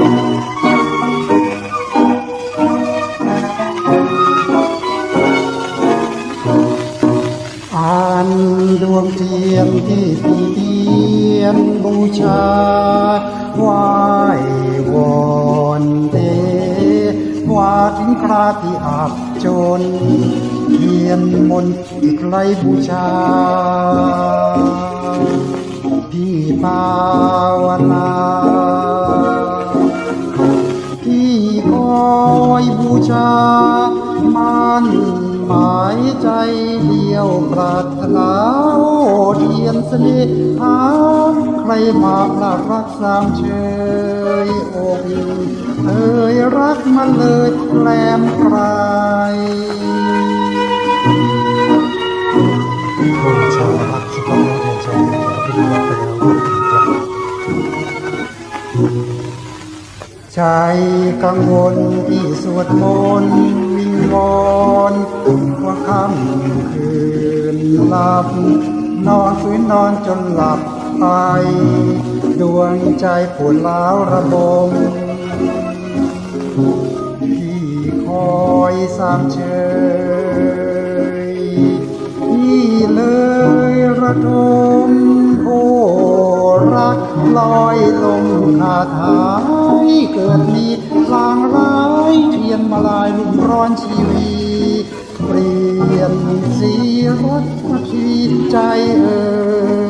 อ่นดวงเทียนที่ปีเตียนบูชาไหว้วอนเทวาถึงคราที่อาบจนเทียนมนอีกไรบูชาพี่ปา ชา มันหมายใจเดียวปรารถนาโอเทียนสน่หาใครมาพลาดรักสามเชยโอ้พี่เอ่ยรักมันเลยแกลมใครบูชารักสุภาพเรียนเชิญพิธีรับไปแล้ว ใจกังวลที่สวดมนต์วิงวอนว่าค่ำคืนหลับ นอนฟื้นนอนจนหลับไป ดวงใจปวดร้าวระบมที่คอยสามเชยที่เลยระทมโอรักลอยลงคาถา ยเกิดมีลางร้ายเทียนมาลายลุ่มร้อนชีวีเปลี่ยนสีรถมาทีใจเอ่ย